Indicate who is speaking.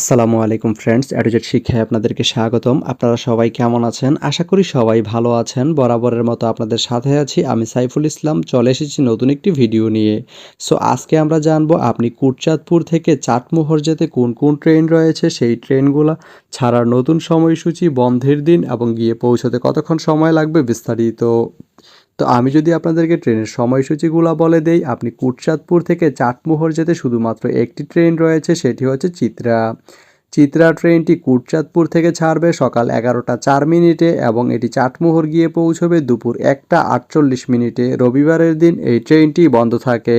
Speaker 1: আসসালামু আলাইকুম ফ্রেন্ডস অ্যাডোজেট শিক্ষায় আপনাদেরকে স্বাগতম। আপনারা সবাই কেমন আছেন? আশা করি সবাই ভালো আছেন। বরাবরের মতো আপনাদের সাথে আছি আমি সাইফুল ইসলাম। চলে এসেছি নতুন একটি ভিডিও নিয়ে। সো আজকে আমরা জানব আপনি কুটচাঁদপুর থেকে চাটমোহর যেতে কোন কোন ট্রেন রয়েছে? সেই ট্রেনগুলো ছাড়ার নতুন সময়সূচি, বন্ধের দিন এবং গিয়ে পৌঁছতে কতক্ষণ সময় লাগবে বিস্তারিত তো আমি যদি আপনাদেরকে ট্রেনের সময়সূচিগুলো বলে দেই, আপনি কুটসাদপুর থেকে চাটমোহর যেতে শুধুমাত্র একটি ট্রেন রয়েছে, সেটি হচ্ছে চিত্রা। চিত্রা ট্রেনটি কুটচাঁদপুর থেকে ছাড়বে সকাল এগারোটা চার মিনিটে এবং এটি চাটমোহর গিয়ে পৌঁছবে দুপুর একটা আটচল্লিশ মিনিটে। রবিবারের দিন এই ট্রেনটি বন্ধ থাকে।